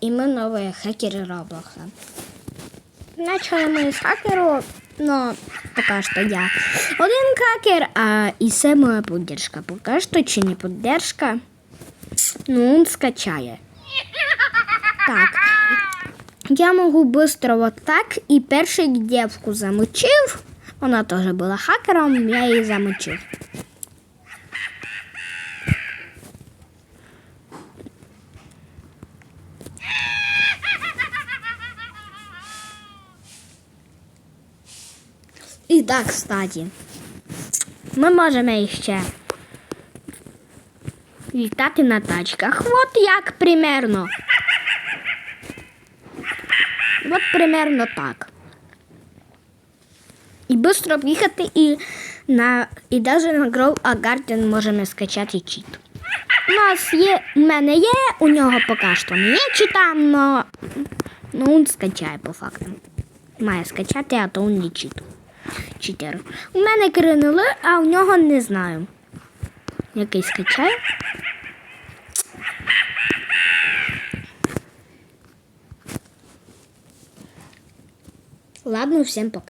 І ми нові хакери Роблоха. Почали ми з хакеру, ну, поки що я один хакер, а і це моя поддержка. Поки що чи не поддержка, ну, он скачає. Так. Я можу быстро вот так. І першу девку замочив. Вона теж була хакером, я її замочив. І так, кстати, ми можемо ще літати на тачках. От як примерно. От примерно так. І швидко їхати, і на і навіть на Grow a Garden можемо скачати чіт. У нас є, у мене є, у нього поки що не є чита, но ну, він скачає по факту. Має скачати, а то він не чит. Читер. У мене кринули, а у нього не знаю. Який скачає. Ладно, всем пока.